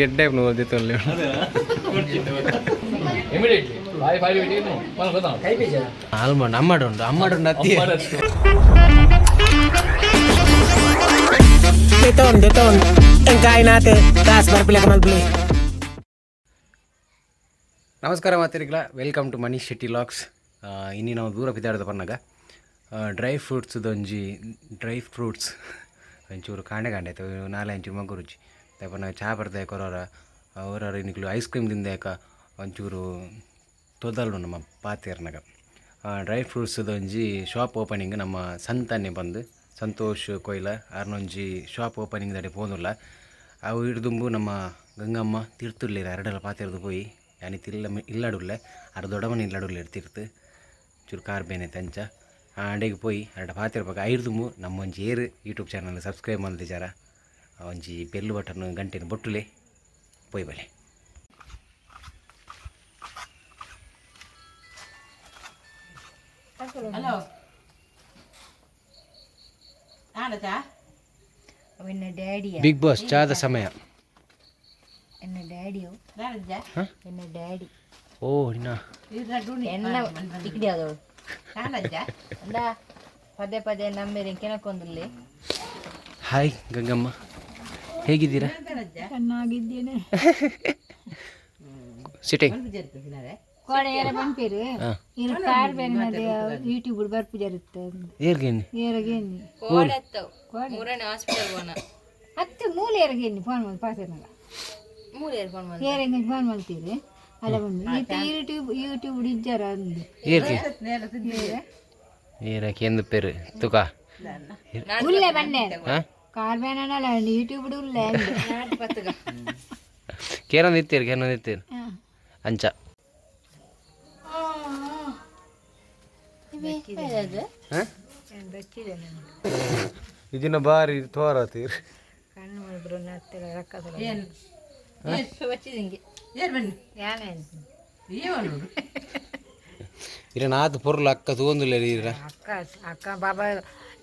ಗೆಡ್ಡೆ ಓದಿತ್ತಲ್ಲಿ ಆಲ್ಮಂಡ್ ಅಮ್ಮಡುಂಡು ಅಮ್ಮಡುಂಡು ಅತ್ತಿ Deton, deton. Engkain natin. Taas barpila ka malbili. ನಮಸ್ಕಾರ ಮಾತಿರಿಗಳ welcome to Manish Shetty LOX ಇನ್ನಿ ನಾವು ದೂರ ಬಿದ್ದಾಡದ ಪನ್ನಾಗ ಡ್ರೈ ಫ್ರೂಟ್ಸ್ದೊಂಜಿ ಡ್ರೈ ಫ್ರೂಟ್ಸ್ ಒಂಚೂರು ಕಾಂಡೆ ಕಾಂಡೆ ಆಯ್ತು ನಾಳೆ ಒಂಚೂರು ಮಗು ರುಚಿ. ಚಹಾ ಬರ್ದೆ ಕೊರೋರ ಅವರ ಐಸ್ ಕ್ರೀಮ್ ತಿಂದಾಕ ಒಂಚೂರು ತೊದಲು ನಮ್ಮ ಪಾತೇರ್ನಾಗ ಡ್ರೈ ಫ್ರೂಟ್ಸ್ದೊಂಜಿ ಶಾಪ್ ಓಪನಿಂಗ್ ನಮ್ಮ ಸಂತಾನೆ ಬಂದು, ಸಂತೋಷ್ ಕೊಯ್ಲ, ಅರ್ನೊಂಜಿ ಶಾಪ್ ಓಪನಿಂಗ್ ದಡೆ ಪೋನುಲ್ಲ ಅವು ಹಿಡ್ದುಂಬು ನಮ್ಮ ಗಂಗಮ್ಮ ತಿರ್ತುಳ್ಳಿರ ಎರಡೆಲ್ಲ ಪಾತಿರ್ದು ಪೋಯಿ ಯಾನಿ ತಿಲ್ಲ ಇಲ್ಲಾಡುಲ್ಲೆ ಅರ ದೊಡ್ಡಮನೆ ಇಲ್ಲಾಡುಲ್ಲೆ ಇರ್ತಿರ್ತು ಚೂರು ಕಾರ್ ಬೇನೆ ತಂಚ. ಅಂಡೆಗೆ ಪೋಯಿ ಎರಡು ಪಾತಿರ್ಬೇಕು ಐರ್ದುಂಬು ನಮ್ಮ ಒಂಜಿ ಏರು ಯೂಟ್ಯೂಬ್ ಚಾನಲ್ ಸಬ್ಸ್ಕ್ರೈಬ್ ಮಲ್ದಿಜಾರ ಒಂಜಿ ಬೆಲ್ಲು ಬಟನ್ ಗಂಟೆನ ಬೊಟ್ಟುಲೆ ಪೋಯ್ ಬಲೆ ಹಲೋ ಆಡತಾ ಎನ್ನ ಡ್ಯಾಡಿಯ ಬಿಗ್ ಬಾಸ್ ಚಾದ ಸಮಯ ಎನ್ನ ಡ್ಯಾಡಿಯು ರಾಜ ಎನ್ನ ಡ್ಯಾಡಿ ಓ ಇನ್ನ ಎನ್ನ ಇಕ್ಕಡಿ ಅದು ಕಾಣಜ್ಜ ಅಂದ ಪದೇ ಪದೇ ನಮ್ಮೇರಿ ಕೆನಕೊಂದಲ್ಲಿ ಹಾಯ್ ಗಂಗಮ್ಮ. ಹೇಗಿದ್ದೀರಾ? ಚೆನ್ನಾಗಿದ್ದೇನೆ. ಸಿಟಿಂಗ್. ಬಂಪೇರು ಇರು ಕಾರ್ ಯೂಟ್ಯೂಬ್ ಬರ್ಪು ಜರುತ್ತೆ ಏರ್ಗೇನಿ ಏರಗೇನಿ ಮೂರನೇ ಹಾಸ್ಪಿಟಲ್ ಹೋಗೋಣ. ಹತ್ತು ಮೂಲೆ ಏರಗೇನಿ ಫೋನ್ ಮಾಡಿ ಬಂದು ಏರಂಗೆ ಫೋನ್ ಮಾಡ್ತೀರಿ ಅಲ್ಲ ಬಂದು ಈತ ಯೂಟ್ಯೂಬ್ ಯೂಟ್ಯೂಬ್ ಇದ್ದಾರ ಅಂದು. ಏರ್ಗೆ ಏರಕ್ಕೆ ಎಂದು ಪೇರು ತುಕ. ಉಲ್ಲೆ ಬನ್ನೆ. ಹಾಂ ಕಾರ್ ಬೇನಲ್ಲ ಯೂಟ್ಯೂಬ್ ಉಲ್ಲೆ ಅಂದೆ. ಪತ್ತಗ ಕೇರೊಂದು ಇತ್ತೀರಿ ಕೇರೊಂದು ಇತ್ತೀರಿ ಅಂಚ. ಹಾಂ? ಬಚ್ಚಿದೆ ನನಗೆ ಇದನ್ನ ಬಾರಿ ತೋರತೀರಿ. ಕಣ್ಣು ಮಾಡಿದ್ರು ನತ್ತೆಲ್ಲ ಇರ ನಾತ್ ಪುರ್ಲ ಅಕ್ಕ ತಗೊಂದಿಲ್ಲ ಇರ ಅಕ್ಕ ಅಕ್ಕ ಬಾಬಾ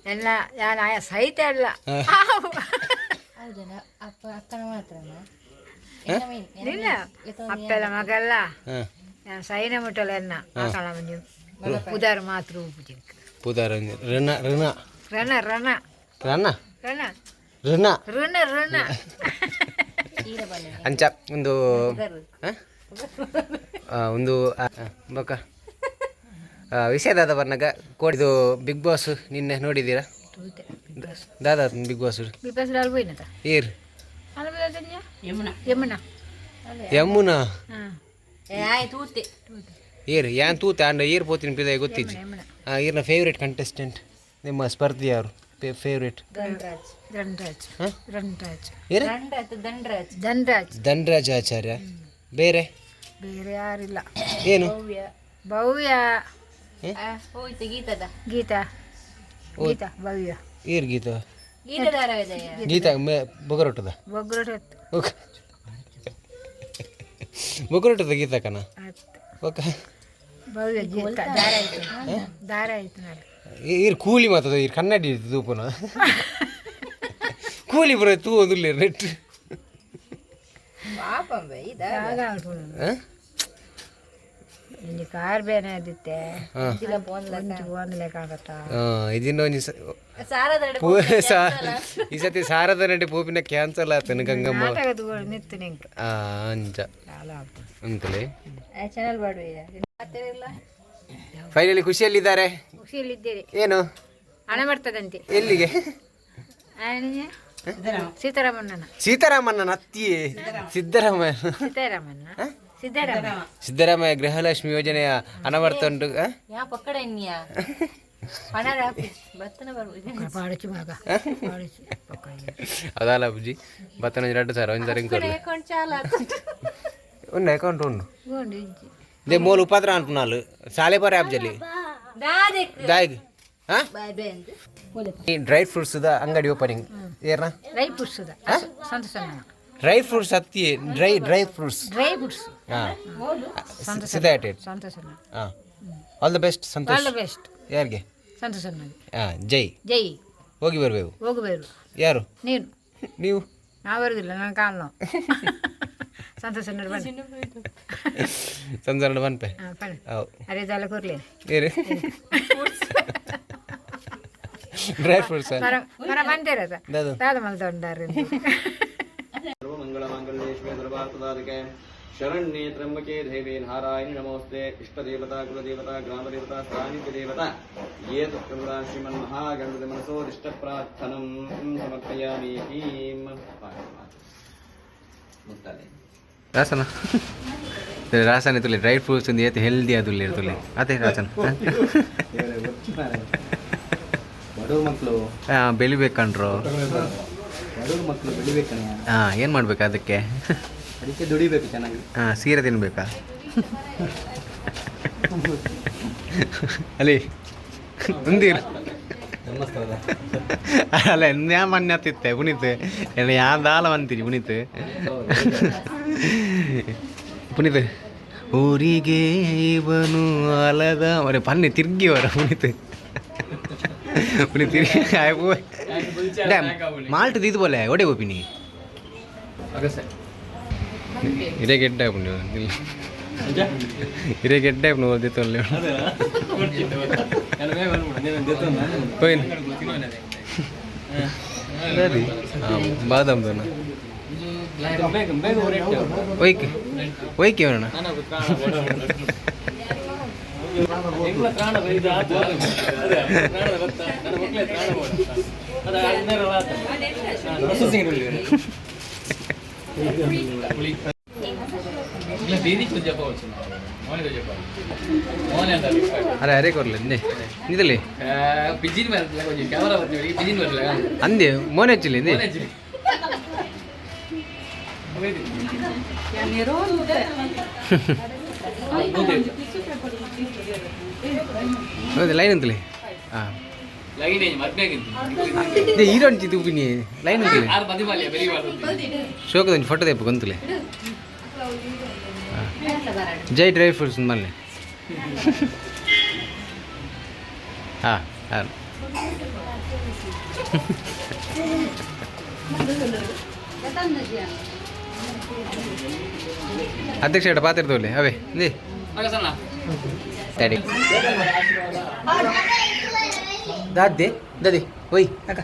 ಎಲ್ಲ ನಾನು ಸಹಿತ ಇಲ್ಲ ಹೌದಲ್ಲ ಅಪ್ಪ ಅಕ್ಕನ ಮಾತ್ರ ಇಲ್ಲ ಅಪ್ಪೆಲ್ಲ ಮಗಲ್ಲ ಸೈನ ಮುಟ್ಟಲ್ಲ ಎನ್ನ ಆಕಳ ಮಂಜು ಪುದಾರ್ ಮಾತ್ರ ಪುದಾರ್ ರಣ ರಣ ರಣ ರಣ ರಣ ರಣ ರಣ ರಣ ರಣ ಅಂಚ ಒಂದು ಒಂದು ಬೊಕ್ಕ. ವಿಷಯದಾದ ಬರ್ನಾಗ ಕೋಡಿದು ಬಿಗ್ ಬಾಸ್ ನಿನ್ನೆ ನೋಡಿದ್ದೀರಾ? ದಾದಾ ಬಿಗ್ ಬಾಸ್. ಏರ್. ಯಮುನಾ. ಏರ್ ಏನ್ ತೂತೆ? ಅಂಡ ಏರ್ ಪೋತಿನ ಪಿದ ಗೊತ್ತಿಜ್ಜಿ ಈರ್ನ ಫೇವ್ರೇಟ್ ಕಂಟೆಸ್ಟೆಂಟ್ ನಿಮ್ಮ ಸ್ಪರ್ಧಿ ಯಾರು ಫೇವ್ರೇಟ್ ಧನ್ರಾಜ್ ಧನ್ರಾಜ್ ಹ? ಧನ್ರಾಜ್ ಏರ್ ದಂಡ್ರಾಜ್ ಧನ್ರಾಜ್ ಧನ್ರಾಜ್ ಧನ್ರಾಜ್ ಆಚಾರ್ಯ. ಬೇರೆ? ಬೇರೆ ಯಾರಿಲ್ಲ. ಏನು? ಭವ್ಯ. ಭವ್ಯ. ಆ, ಹೋಯ್ತು ಗೀತದ. ಗೀತಾ. ಗೀತಾ ಭವ್ಯ. ಏರ್ ಗೀತ? ಗೀತ ಧಾರಾವಾಹಿಯ ಗೀತ ಮೇ ಬೊಗರೊಟ್ಟದ? ಬೊಗ್ರೊಟ್ಟು ಬೊಗರೊಟ್ಟದ ಗೀತ ಕಣ? ಓಕೆ. ಭವ್ಯ ಗೀತಾ. ದಾರ ಆಯ್ತು ದಾರ ಆಯ್ತು ನಾನು ಈರ್ ಕೂಲಿ ಮಾತದ ಇರ್ ಕನ್ನಡಿ ತೂಪುನ ಕೂಲಿ ಬರ ತೂ ಒಂದಿಲ್ಲ ನೆಟ್ ಪಾಪಂಬೆ ಇದ ಜಾಗ ಇಲ್ಲಿ ಕಾರ್ ಬೇನೆ ಆದಿತ್ತೆ. ಒಂದು ಲೆಕ್ಕ ಆಗತ್ತಾ? ಇದನ್ನ ಒಂಜಿ ಸ- ಸಾರದ ಪೂ ಸಾ ಈ ಸತಿ ಸಾರದ ನಟಿ ಪೂಪಿನ ಕ್ಯಾನ್ಸಲ್ ಆತನ ಗಂಗಮ್ಮ. ಅಂಜ. ಅಂತಲೇ ಫೈನಲಿ ಖುಷಿಯಲ್ಲಿದ್ದಾರೆ. ಖುಷಿಯಲ್ಲಿದ್ದೀರಿ. ಏನು? ಹಣ ಬರ್ತದಂತೆ. ಎಲ್ಲಿಗೆ? ಆಯನಿಗೆ ಸೀತಾರಾಮಣ್ಣನ ಸೀತಾರಾಮಣ್ಣನ ಅತ್ತಿಯೇ ಸಿದ್ದರಾಮಯ್ಯ ಸೀತಾರಾಮಣ್ಣ ಸಿದ್ದರಾಮಣ್ಣ ಸಿದ್ದರಾಮಯ್ಯ ಗೃಹಲಕ್ಷ್ಮಿ ಯೋಜನೆಯ ಹಣ ಬರ್ತಾ ಉಂಟು ಆ? ಯಾ ಪಕ್ಕಡ ಎನ್ನಿಯ ಹಣ ಬತ್ತನ ಬರ್ಬೋದು ಪಾಡಿಸಿ ಮಗ ಪಾಡಿಸಿ ಪಕ್ಕ ಅದಲ್ಲ ಬುಜ್ಜಿ ಬತ್ತನ ಎರಡು ಸಾವಿರ ಒಂದು ಸಾವಿರ ಕೊಡ್ಲಿ ಅಕೌಂಟ್ ಚಾಲ ಒಂದು ಅಕೌಂಟ್ ಉಂಡು ಗೋಂಡು ಇಂಚಿ దే మూలు ఉపాధి అంటున్నాను సాలే పరే యాప్ జల్లి ದಾದೆ దాయ్ ಬಾಯ್ ಬೇ ಅಂತ ಈ ಡ್ರೈ ಫ್ರೂಟ್ಸ್ ದ ಅಂಗಡಿ ಓಪನಿಂಗ್ ಏನ dry fruits Santosha dry fruits ಹತ್ತಿ dry dry fruits dry fruits ಹಾಂ. ಸಿದಾಟೆಡ್ ಸಂತೋಷ ಹಾಂ. All the best all Santosh the best ಯಾರಿಗೆ? ಸಂತೋಷ ಹಾಂ ಜೈ. ಜೈ. ಹೋಗಿ ಬರಬೇಕು. ಬರು ಯಾರು? ನೀನು. ನೀವು? ನಾ ಬರುದಿಲ್ಲ ನನ್ನ ಕಾಲ್ ನೋವು. ಸಂತೋಷ ನೋಡಿ ಬನ್ನಿ. ಸಂಸಾರ ಹೌ ಅರೆ ಜಾಲ ಕೂರ್ಲಿ ಏರಿ ಡ್ರೈ ಫ್ರೂಟ್ಸ್ ಮರ ಮರ ಮಂದಿರದ ತಾದ ಮಲ್ದೊಂಡಾರಿ ಮಂಗಳಮಂಗಲೇಶ್ವೇ ಸರ್ವಾರ್ಥದಾದಕೆ ಶರಣ್ಯೇ ತ್ರಂಬಕೆ ದೇವೇ ನಾರಾಯಣಿ ನಮೋಸ್ತೆ ಇಷ್ಟದೇವತಾ ಕುಲದೇವತಾ ದೇವತಾ ಗ್ರಾಮ ದೇವತಾ ಯೇ ತುಕ್ರಮುರಾ ಶ್ರೀಮನ್ ಮಹಾಗಣಪತಿ ಮನಸೋ ದಿಷ್ಟ ಪ್ರಾರ್ಥನಂ ಸಮರ್ಪಯಾಮಿ ಹೀಂ ಮುಕ್ತಾಲೆ ರಾಸನ ರಾಸನ ತುಲಿ ಡ್ರೈ ಫ್ರೂಟ್ಸ್ ಏತ್ ಹೆಲ್ದಿ ಅದು ತುಲಿ ಅದೇ ರಾಸನ ಬಡವ್ರ ಮಕ್ಕಳು ಹಾಂ ಬೆಳಿಬೇಕಂಡ್ರು ಬಡವ್ರ ಮಕ್ಕಳು ಬೆಳಿಬೇಕಣ್ಣ ಹಾಂ ಏನು ಮಾಡ್ಬೇಕು ಅದಕ್ಕೆ ಅದಕ್ಕೆ ದುಡಿಬೇಕು ಚೆನ್ನಾಗಿ ಹಾಂ ಸೀರೆ ತಿನ್ಬೇಕಾ ಅಲ್ಲಿ ಒಂದಿರು ನಮಸ್ಕಾರ ಅಲ್ಲ ಯಾ ಮನ್ಯ ತಿತ್ತೆ ಪುನೀತ್ ಎಲ್ಲ ಯಾ ದಾಲ ಅಂತೀರಿ ಪುನೀತ್ ಪುನೀತ್ ಊರಿಗೆ ಇವನು ಅಲದ ಮರೆ ಪನ್ನೆ ತಿರ್ಗಿ ಅವರ ಪುನೀತ್ ఉని తిరిగి అయిపోయి మాల్ట్ తీదిపోలే ఒకటే ఓపిని ఇదే గెట్ టైప్ నువ్వు ఇదే గెట్ టైప్ నువ్వు తీతోలేవు పోయింది బాదాం తోనా ఓకే ఓకే ಪುಣ್ಯ ಓದಿತ್ತು ಅಲ್ಲಿ ಹೋಯ್ನ ಅದೇ ಬಾದಾಮ್ ದೋನ ಒಯ್ಕೆ ಒಯ್ಕೆ ಅವನ అరే అరే కొరలే అందే నిదలే పిజిన్ వరట్లే కొంచెం కెమెరా వచ్చి పిజిన్ వరట్లే అందే మోనే వచ్చింది ఇందే ಲೈನ್ ಅಂತಲೇ? ಹಾಂ ಹೀರೋ ಅಂಚಿ ಉಪ್ಪಿನಿ. ಲೈನ್ ಅಂತಲೇ? ಶೋಕದ ಫೋಟೋ ತೆಪ್ಪ ಅಂತಲೇ? ಜೈ ಡ್ರೈ ಫ್ರೂಟ್ಸ್ ಮಲ್ಲೆ ಹಾಂ ಹಾಂ ಅಧ್ಯಕ್ಷ ಪಾತ್ರ ಅವೇ ಅವೇ ಇಂದೇ ಆಗ ಸಣ್ಣ ತಡಿ ದಾದ್ದೆ ದದಿ ಒಯ್ ಅಕ್ಕ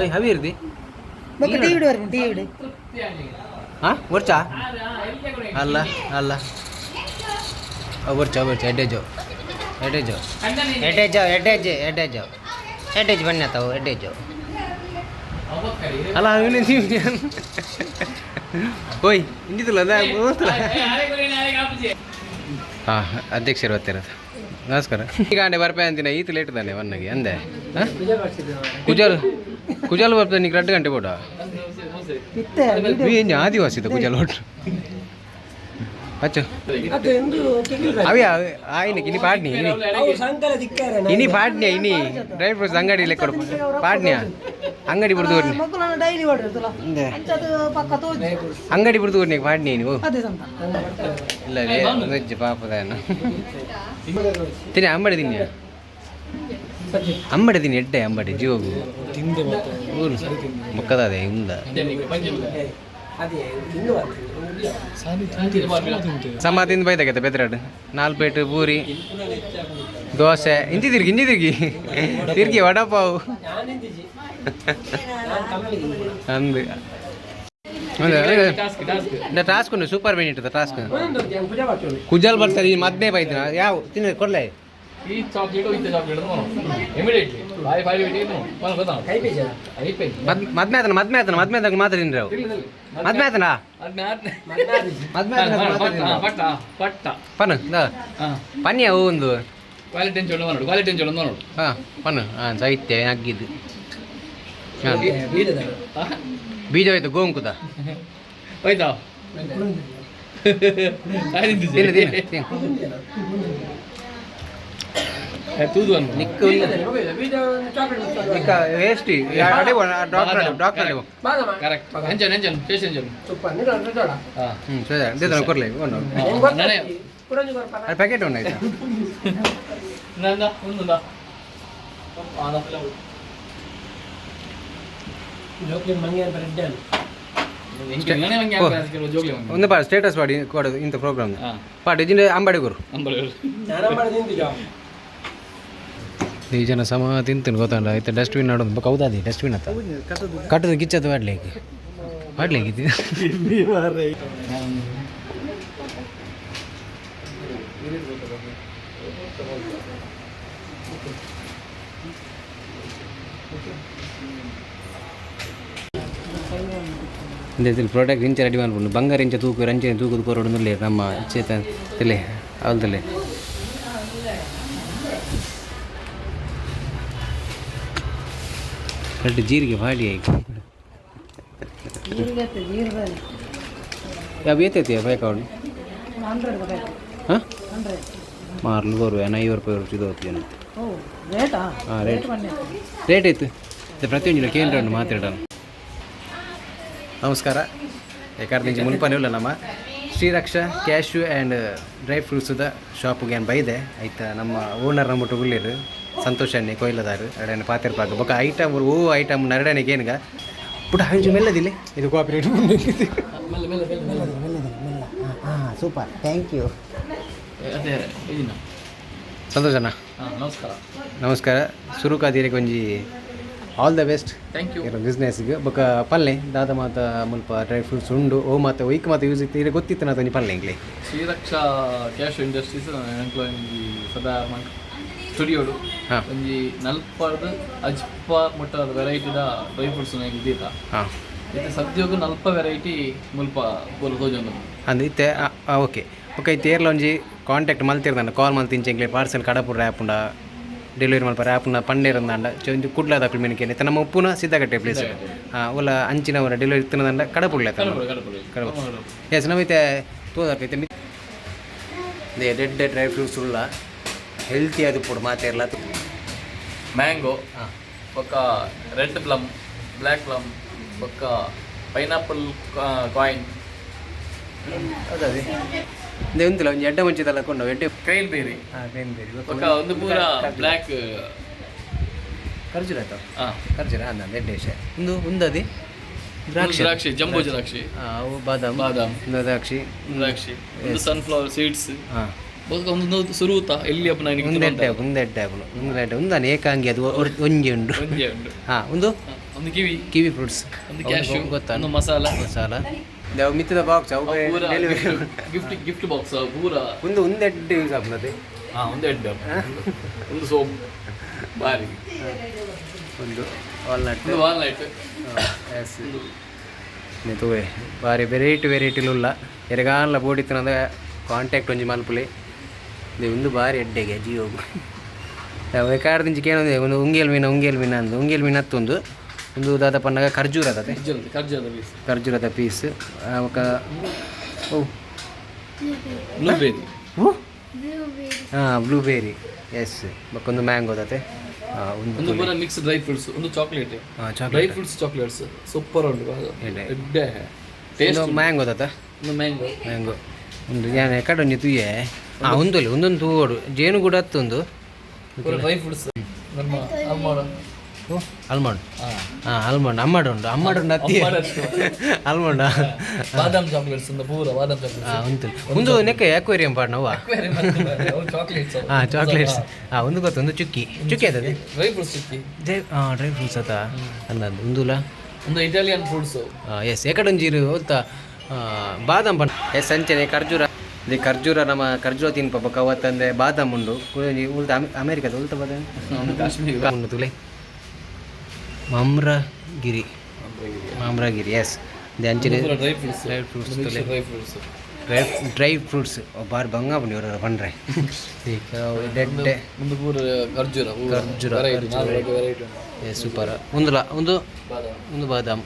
ಒಯ್ ಹವಿ ಇರ್ದಿ ಹಾಂ ಬರ್ಚಾ ಅಲ್ಲ ಅಲ್ಲ ಬರ್ಚಾ ಬರ್ಚಾ ಎಡ್ಡೆಜೋ ಎಡ್ಡೆಜೋ ಎಡ್ಡೆಜೋ ಎಡ್ಡೆಜ್ ಎಡ್ಡೆಜೋ ಎಡ್ಡೆಜ್ ಬನ್ನಿ ತಾವು ಎಡ್ಡೆಜೋ ಅಲ್ಲ ಅವನೇ ಓಯ್ ಇಂಡಿತಲ್ಲ ಅದ ಹಾಂ ಅಧ್ಯಕ್ಷರು ಗೊತ್ತಿರೋದು ನಮಸ್ಕಾರ. ಈಗ ಅಂಡೆ ಬರ್ಪೆ ಅಂತಿನ ಈತ ಲೇಟ್ ಇದ್ದಾನೆ ಒನ್ನಗೆ ಅಂದೆ. ಕುಜಲ್ ಕುಜಲ್ ಬರ್ಪೆ ನೀ ರೆಡ್ ಗಂಟೆ ಬೋಡ ಏನು ಆದಿವಾಸಿ ಇದ್ದ ಕುಜಲ್ ಹೋಟ್ರು ಅಚ್ಚ. ಅವಿ ಆಯ್ನ ಇನಿ ಪಾಡ್ನಿ ಇನಿ. ಇನಿ ಪಾಡ್ನಿಯ ಇನಿ? ಡ್ರೈವರ್ ಫ್ರೂಟ್ಸ್ ಅಂಗಡಿ ಲೆಕ್ಕ ಪಾಡ್ನಿಯ? ಅಂಗಡಿ ಬಿಡ್ದು ಕೊಡ್ನಿ ಮಕ್ಕಳನ್ನ ಡೈಲಿ ಹೊಡೆದಿಲ್ಲ ಅಂಚದು ಪಕ್ಕ ತೋಜಿ ಅಂಗಡಿ ಬಿಡ್ದು ಕೊಡ್ನಿ ಮಾಡಿ ನೀವು ಇಲ್ಲ ವೆಜ್ ಪಾಪದಾನ ತಿನ್ನಿ ಅಂಬಡಿ ತಿನ್ನಿ ಅಂಬಡಿ ತಿನ್ನಿ ಎಡ್ಡೆ ಅಂಬಡಿ ಜೀವಗು ಊರು ಮಕ್ಕದಾದೆ ಇಂದ ಸಮಾಧಿಯಿಂದ ಬೈದಾಗತ್ತೆ ಬೆದ್ರಾಡು ನಾಲ್ಪೇಟು ಪೂರಿ ದೋಸೆ. ಇಂತಿ ತಿರುಗಿ ಇಂತಿ ತಿರುಗಿ. ತಿರ್ಗಿ ವಡಪಾವು. ಅಂದು ಟಾಸ್ಕ್ ಉಂಟು ಸೂಪರ್ ಬೆನಿಟ್ ಟಾಸ್ಕ್ ಕುಜಲ್ ಬರ್ತಾರೆ ಈ ಮದ್ನೆ ಬೈದ ಯಾವ ತಿನ್ನ ಕೊಡ್ಲೆ. ಈ ಮದ್ಮೆ ಆತನ ಮದ್ಮೆ ಆತನ ಮದ್ಮೆ ಆದಾಗ ಮಾತ್ರ ತಿನ್ರಿ ಅವು ಮದ್ಮೆ ಆತನ? ಮದ್ಮೆ ಪಟ್ಟ ಪಟ್ಟ. ಪನ್ನಿ ಅವು ಒಂದು. ಕ್ವಾಲಿಟಿ ಏನು ಚೊಲ್ಲ ನೋಡು ಕ್ವಾಲಿಟಿ ಏನು ಚೊಲ್ಲ ನೋಡು. ಹಾಂ ಪನ್ ಹಾಂ ಸಾಹಿತ್ಯ ಅಗ್ಗಿದ್ದು ಹಾಂ. ಬೀಜ ಹೋಯ್ತು ಗೋಂಕುದ. ಹೋಯ್ತಾ? ತೂದು. ಅನ್ನು ನಿಕ್ಕ ನಿಕ್ಕ ವೇಸ್ಟ್ ಡಾಕ್ಟರ್ ಡಾಕ್ಟರ್ ಅಡೆವು ಕರೆಕ್ಟ್ ಎಂಜನ್ ಹಾಂ. ಹ್ಞೂ ಸರಿ. ದೇತನ ಕೊರ್ಲೆ ಒಂದು. ಪ್ಯಾಕೆಟ್ ಒಂದು ಆಯ್ತಾ? ನಂದ ಒಂದೊಂದ ಜೋಕ್ಲಿ ಮಂಗೆ ಅಂತ ರೆಡ್ ಅಲ್ಲ ಎಂಕೆ ಗಣೆ ಮಂಗೆ ಹಾಕ್ತಾರೆ ಕೆಲವು ಜೋಗ್ಲಿ ಮಂಗೆ ಒಂದು ಪಾ ಸ್ಟೇಟಸ್ ಪಾಡಿ ಕೊಡೋದು ಇಂಥ ಪ್ರೋಗ್ರಾಮ್ ಹಾ ಪಾಡಿ ಜಿಂಡೆ ಅಂಬಾಡಿ ಗುರು ಅಂಬಳೂರು ನಾನು ಮಾಡಿ ನಿಂತಿದ್ದ ಈ ಜನ ಸಮ ತಿಂತೀನಿ ಗೊತ್ತಂಡ ಆಯ್ತು ಡಸ್ಟ್ಬಿನ್ ನೋಡೋದು ಕೌದಾದಿ ಡಸ್ಟ್ಬಿನ್ ಅತ್ತ ಕಟ್ಟದ ಕಿಚ್ಚದ ಮಾಡ್ಲಿಕ್ಕೆ இந்த ಇದ್ರ ಪ್ರಾಡಕ್ಟ್ ಇಂಚೆ ರೆಡಿ ಮಾಡ್ಬೋದು ಬಂಗಾರ ಇಂಚೆ ತೂಕು ರಂಜೆ ತೂಕದ ಕೊರಡನಲ್ಲಿ ನಮ್ಮ ಚೇತನ್ ಇಲ್ಲೇ ಅವಲ್ದಲ್ಲೇ ரெண்டு ஜீரிகை வாடி ஆகி ಏತೈತಿ ಬೇಕಾವಣಿ ಮಾರ್ಲು ಬರುವ ನೈವರ್ ರೂಪಾಯಿ ಇದು ಹೋಗ್ತೀನಿ ಹಾಂ ರೇಟ್ ರೇಟ್ ಆಯ್ತು ಇದು ಪ್ರತಿಯೊಂದು ಕೇಂದ್ರ ಒಂದು ಮಾತಾಡೋಣ. ನಮಸ್ಕಾರ. ಯಾಕಂದ್ರೆ ನಿಜ ಮುನ್ಪನೇ ಇಲ್ಲ ನಮ್ಮ ಶ್ರೀರಕ್ಷ ಕ್ಯಾಶ್ಯೂ ಆ್ಯಂಡ್ ಡ್ರೈ ಫ್ರೂಟ್ಸ್ದ ಶಾಪಿಗೆ ಏನು ಬೈದೆ. ಆಯ್ತಾ ನಮ್ಮ ಓನರ್ ನಮ್ಮಟ್ಟು ಉಳ್ಳಿರು ಸಂತೋಷ್ ಅಣ್ಣೆ ಕೊಯ್ಲದಾರು ಎರಡನೇ ಪಾತ್ರ ಪಾಕ ಬೊಕ್ಕ ಐಟಮ್ ಓ ಐಟಮ್ ನರಡನೆಗೆ ಏನಗ? ಪುಟ ಹಂಚು ಮೆಲ್ಲದಿಲ್ಲ? ಇದು ಕಾಪಿರೇಟ್ ಹಾಂ ಸೂಪರ್. ಥ್ಯಾಂಕ್ ಯು ಸಂತೋಷ ಹಾಂ ನಮಸ್ಕಾರ. ನಮಸ್ಕಾರ. ಶುರು ಕಾದಿರಿಗೆ ಒಂಜಿ all the best thank you ಬಿಸ್ನೆಸ್ಗೆ ಬೊಕ ಪಲ್ಲೆ ದಾದ ಮಾತ ಮುಲ್ಪ ಡ್ರೈ ಫ್ರೂಟ್ಸ್ ಉಂಡು ಓ ಮಾತ ವೈಕ್ ಮಾತ ಯೂಸ್ ಇತ್ತು. ಇದು ಗೊತ್ತಿತ್ತು ನಾ ತನಿ ಪಲ್ಲೆ ಇಂಗ್ಲಿ ಶ್ರೀರಕ್ಷಾ ಕ್ಯಾಶ್ ಇಂಡಸ್ಟ್ರೀಸ್ ಎಂಕ್ಲ ಒಂಜಿ ಸದಾ ಸ್ಟುಡಿಯೋಡು ಹಾ. ಒಂಜಿ ನಲ್ಪದ ಅಜ್ಪ ಮುಟ್ಟದ ವೆರೈಟಿ ದ ಡ್ರೈ ಫ್ರೂಟ್ಸ್ ಇದೀತ ಹಾಂ. ಇದು ಸದ್ಯೋಗ ನಲ್ಪ ವೆರೈಟಿ ಮುಲ್ಪ ಪೂರ ತೋಜೊಂದು ಅಂದ್ರೆ ಇತ್ತೆ ಓಕೆ ಓಕೆ ಇತ್ತೆ ಏರ್ಲ ಒಂಜಿ ಕಾಂಟ್ಯಾಕ್ಟ್ ಮಲ್ತಿರ್ದಾಂಡ ಕಾಲ್ ಮಲ್ತಿ ಇಂಚೆಂಗ್ಲೆ ಪಾರ್ಸೆಲ್ ಕಡಪುರ ಆ್ಯಪುಂಡ ಡೆಲಿವರಿ ಮಲ್ಪ ಆ್ಯಪ್ನ ಪಂಡೇರಂದಾಂಡ ಚೊಂಜಿ ಕುಡ್ಲಾದ ಅಕ್ಕಳು ಮಿನಿಕೆ ಇತ್ತೆ ನಮ್ಮ ಉಪ್ಪುನ ಸಿದ್ದಗಟ್ಟೆ ಪ್ಲೇಸ್ ಹಾಂ ಒಲ್ಲ ಅಂಚಿನವರ delivery ಇತ್ತಿನದಂಡ ಕಡಪುಡ್ಲೆ ಕಡಪುರ S ನಮೈತೆ ತೋದಕೈತೆ they red dry fruits ಉಳ್ಳ ಹೆಲ್ತಿ ಅದು ಪುಡ್ ಮಾತೇರ್ಲ ಮ್ಯಾಂಗೋ ఒక రెడ్ ప్లమ్ బ్లాక్ ప్లమ్ ఒక ಪೈನಾಪಲ್ ಕಾಯಿನ್ ಹೌದದೇ ದೇ ಉಂತಿಲ್ಲ ಒಂಜಿ ಎಡ್ಡ ಮುಂಚಿದಲ್ಲ ಕೊಂಡು ಎಡ್ಡೆ ಕೈಲ್ ಬೇರಿ. ಹಾಂ ಬೇನ್ ಬೇರಿ. ಒಂದು ಪೂರ ಬ್ಲ್ಯಾಕ್ ಖರ್ಜೂರ ಆಯ್ತು. ಹಾಂ. ಖರ್ಜೂರ ನಾನು ಎಡ್ಡೆ ಒಂದು ಉಂದದಿ? ದ್ರಾಕ್ಷಿ. ದ್ರಾಕ್ಷಿ ಜಂಬೋ ದ್ರಾಕ್ಷಿ. ಹಾಂ ಅವು ಬಾದಾಮ್. ಬಾದಾಮ್. ಒಂದು ದ್ರಾಕ್ಷಿ. ದ್ರಾಕ್ಷಿ. ಒಂದು ಸನ್ಫ್ಲವರ್ ಸೀಡ್ಸ್ ಹಾಂ. ಒಂದು ಸುರೂತ ಎಲ್ಲಿ ಅಪ್ಪ ನನಗೆ ಒಂದೆಡ್ಡೆ ಒಂದೆಡ್ಡೆ ಅವಳು ಒಂದೆಡ್ಡೆ ಒಂದಾನೆ ಏಕಾಂಗಿ ಅದು ಒಂಜಿ ಉಂಡು. ಒಂಜಿ ಉಂಡು. ಹಾಂ ಒಂದು? ಹ, ಒಂದು ಕಿವಿ. ಕಿವಿ ಫ್ರೂಟ್ಸ್. ಒಂದು ಕ್ಯಾಶ್ಯೂ ಗೊತ್ತಾ ಒಂದು ಮಸಾಲ. ಮಸಾಲ. ಅವು ಮಿತ್ತದ ಬಾಕ್ಸ್ ಅವು ಗಿಫ್ಟ್ ಗಿಫ್ಟ್ ಬಾಕ್ಸ್ ಪೂರ. ಒಂದು ಒಂದೆಡ್ಡೆ ಯೂಸ್ ಆಗ್ತದೆ. ಹಾಂ ಒಂದು ಎಡ್ಡೆ ಒಂದು ಸೋಪ್ ಬಾರಿ. ಒಂದು ವಾಲ್ನಟ್ ಒಂದು ವಾಲ್ನಟ್ ಎಸ್ ನಿತುವೆ ಬಾರಿ ವೆರೈಟಿ ವೆರೈಟಿಲುಲ್ಲ ಎರಗಾಲ ಬೋಡಿತ್ತನದ ಕಾಂಟ್ಯಾಕ್ಟ್ ಒಂಜಿ ಮಲ್ಪುಲಿ. ಇದು ಒಂದು ಬಾರಿ ಎಡ್ಡೆಗೆ ಜಿಯೋ ಬೇಕಾರ್ದಿಂಚಿ ಕೇಳೊಂದು ಒಂದು ಉಂಗೇಲ್ ಮೀನ ಉಂಗೇಲ್ ಮೀನ ಅಂದು ಉಂಗೇಲ್ ಮೀನ ಹತ್ತೊಂದು ಒಂದು ದಾದ ಪನ್ನಗ ಖರ್ಜೂರ ಅದೇ? ಖರ್ಜೂರದ ಖರ್ಜೂರದ ಪೀಸ್ ಖರ್ಜೂರದ ಪೀಸ್ ಅವಕ ಓ. ಬ್ಲೂಬೇರಿ ಹಾಂ ಬ್ಲೂಬೇರಿ ಎಸ್ ಮಕ್ಕೊಂದು ಮ್ಯಾಂಗೋ ಅದೇ ಒಂದು ಒಂದು ಪೂರ ಮಿಕ್ಸ್ ಡ್ರೈ ಫ್ರೂಟ್ಸ್ ಒಂದು chocolate dry fruits chocolates super ಉಂಟು ಟೇಸ್ಟ್ ಮ್ಯಾಂಗೋ ದತ ಒಂದು ಮ್ಯಾಂಗೋ ಮ್ಯಾಂಗೋ ಒಂದು ಯಾನ ಎಕಡೆ ಒಂಜಿ ತೂಯೆ ಹಾಂ ಒಂದೊಲಿ ಒಂದೊಂದು ತೂಡು ಜೇನು ಕೂಡ ಹತ್ತೊಂದು ಡ್ರೈ ಫ್ರೂಟ್ಸ್ ನಮ್ಮ ಅಮ್ಮಡ ಆಲ್ಮಂಡ್. ಹಾಂ ಹಾಂ ಆಲ್ಮಂಡ್. ಅಮ್ಮಡ್ ಉಂಡು ಅಮ್ಮಡ್ ಉಂಡು ಅತ್ತಿ. ಆಲ್ಮಂಡ. ಬಾದಾಮ್ ಚಾಕ್ಲೇಟ್ಸ್ ಒಂದು ಪೂರ ಬಾದಾಮ್ ಚಾಕ್ಲೇಟ್ಸ್ ಹಾಂ ಉಂಟು. ಒಂದು ನೆಕ್ಕ ಅಕ್ವೇರಿಯಂ ಪಾಡ್ ನಾವು? ಚಾಕ್ಲೇಟ್ಸ್ ಹಾಂ ಚಾಕ್ಲೇಟ್ಸ್ ಹಾಂ ಒಂದು ಗೊತ್ತು ಒಂದು ಚುಕ್ಕಿ. ಚುಕ್ಕಿ. ಅದೇ ಡ್ರೈ ಫ್ರೂಟ್ಸ್ ಸಿಕ್ಕಿ ಡ್ರೈ ಹಾಂ ಡ್ರೈ ಫ್ರೂಟ್ಸ್ ಅದ? ಅಂದಂದು ಒಂದುಲ ಒಂದು ಇಟಾಲಿಯನ್ ಫ್ರೂಟ್ಸ್ ಎಸ್ ಏಕಡಂಜೀರು ಅಂತ ಗೊತ್ತ ಬಾದಾಮ್ ಬಣ್ಣ ಎಸ್ ಸಂಚನೆ ಖರ್ಜೂರ. ಇಲ್ಲಿ ಖರ್ಜೂರ ನಮ್ಮ ಖರ್ಜೂರ ತಿನ್ಪ ಕವತ್ತಂದ್ರೆ ಅವತ್ತಂದೆ ಬಾದಾಮ್ ಉಂಡು. ಉಳ್ದ ಅಮೆ- ಅಮೇರಿಕದ ಉಳ್ತ ಬಾದಾಮ್? ಕಾಶ್ಮೀರ. ಉಂಡು ತುಲೆ. ಮಾಮ್ರಗಿರಿ. ಮಾಮ್ರಗಿರಿ. S ಧ್ಯಾನ್ಚಿರಿ dry fruits dry fruits dry fruits dry dry fruits ಬಾರಿ ಬಂಗ ಬನ್ನಿ ಇವರು ಬಂದ್ರೆ ಡೆಡ್ಡೆ ಒಂದು ಪೂರ ಖರ್ಜೂರ ಖರ್ಜೂರ, ಸೂಪರ್ ಒಂದು ಬಾದಾಮ್. ಒಂದು ಬಾದಾಮ್.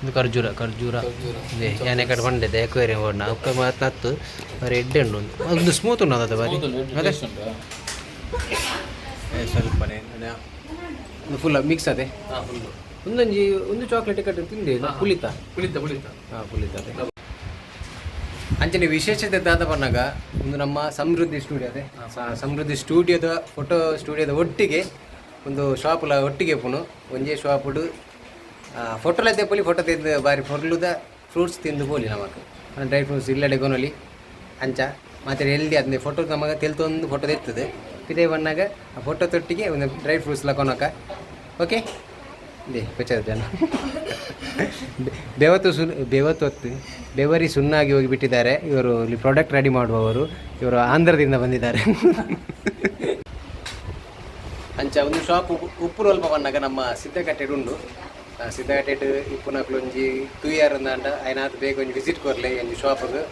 ಒಂದು ಖರ್ಜೂರ ಖರ್ಜೂರ. ಯಾನೆ ಕಡೆ ಬಂದಿದೆ ಎಕ್ವೇರಿಯಂ ಓಡ್ನ ಅವಕ್ಕೆ ಮಾತು ನತ್ತು ಬರೀ ಎಡ್ಡೆ ಉಂಡು ಒಂದು. ಒಂದು ಸ್ಮೂತ್ ಅದು ಬಾರಿ. ಅದೇ ಸ್ವಲ್ಪನೇ. ಒಂದು ಫುಲ್ ಮಿಕ್ಸ್ ಅದೇ ಹಾಂ ಫುಲ್ಲು ಒಂದು ಚಾಕ್ಲೇಟ್ ಕಟ್ಟು ತಿಂದೆ ಪುಳಿತ. ಕುಳಿತ ಕುಳಿತ ಹಾಂ ಪುಳಿತ ಅದೇ ಅಂಚನೆ ವಿಶೇಷತೆ ದಾದ ಬಂದಾಗ ಒಂದು ನಮ್ಮ ಸಮೃದ್ಧಿ ಸ್ಟುಡಿಯೋ ಅದೇ ಸಮೃದ್ಧಿ ಸ್ಟುಡಿಯೋದ ಫೋಟೋ ಸ್ಟುಡಿಯೋದ ಒಟ್ಟಿಗೆ ಒಂದು ಶಾಪ್ಲ ಒಟ್ಟಿಗೆ ಪುನು ಒಂಜೆ ಶಾಪುಡು ಫೋಟೋಲ ತೆಪ್ಪಲಿ ಫೋಟೋ ತೆಗೆದು ಬಾರಿ ಫೊರ್ಲುದ ಫ್ರೂಟ್ಸ್ ತಿಂದು ಪೋಲಿ ನಮಗೆ ಡ್ರೈ ಫ್ರೂಟ್ಸ್ ಇಲ್ಲಡೆ ಗೊನೊಲಿ. ಅಂಚ. ಮತ್ತೆ ಎಲ್ಲಿ ಅದನ್ನ ಫೋಟೋ ನಮಗೆ ತೆಲ್ತೊಂದು ಫೋಟೋ ಇರ್ತದೆ. ಇದೇ ಬಣ್ಣಾಗ ಆ ಫೋಟೋ ತೊಟ್ಟಿಗೆ ಒಂದು ಡ್ರೈ ಫ್ರೂಟ್ಸ್ ಲಕೊನಕ ಓಕೆ ದೇ ಪಚಾರ ಜನ. ಬೆವತ್ತು ಸುನ್, ಬೆವತ್ತು ಹೊತ್ತು, ಬೆವರಿ ಸುಣ್ಣಾಗಿ ಹೋಗಿಬಿಟ್ಟಿದ್ದಾರೆ ಇವರು ಇಲ್ಲಿ ಪ್ರಾಡಕ್ಟ್ ರೆಡಿ ಮಾಡುವವರು. ಇವರು ಆಂಧ್ರದಿಂದ ಬಂದಿದ್ದಾರೆ. ಅಂಚ, ಒಂದು ಶಾಪ್ ಉಪ್ಪು ಅಲ್ಪ ಬಂದಾಗ ನಮ್ಮ ಸಿದ್ಧಗಟ್ಟೆಡ್ ಉಂಡು. ಸಿದ್ಧಗಟ್ಟೆಡ್ ಇಪ್ಪು ಇಪ್ಪುನಕ್ಲು ಒಂಜಿ ಟೂ ಇಯರ್ ಅಂದ ಐನಾತ್ ಬೇಗ ಒಂಜಿ ವಿಸಿಟ್ ಕೊರ್ಲೆ ಒಂದು ಶಾಪ್ಗೆ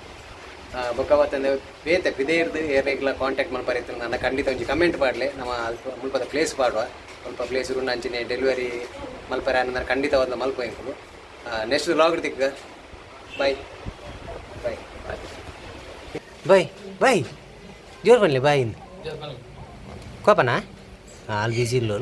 ಬೊಕ್ಕ ಬೇತೆ ಬೇತೆ ಪಿದೇರ್ದು ಏರ್ಲೆಗ್ಲ ಕಾಂಟ್ಯಾಕ್ಟ್ ಮಲ್ಪರಿತ್ತು ನನ್ನ ಖಂಡಿತ ಒಂಜಿ ಕಮೆಂಟ್ ಪಾಡ್ಲೆ ನಮ್ಮ ಅಲ್ಪ ಮುಲ್ಪದ ಪ್ಲೇಸ್ ಪಾಡುವ. ಸ್ವಲ್ಪ ಪ್ಲೇಸ್ ಇರು ಅಂಚಿನ ಡೆಲಿವರಿ ಮಲ್ಪರ ನನ್ನ ಖಂಡಿತ ಒಂದು ಮಲ್ಪ ಎಂಕುಲು ನೆಕ್ಸ್ಟ್ ಲಾಗ್ ತಿಕ್ಕ ಬೈ ಬೈ ಬೈ ಬೈ ಜೋರ್ ಬನ್ನಿ ಬಾಯಿಂದ ಕೋಪನಾ? ಆಲ್ ಬಿಸಿ ಇಲ್ಲ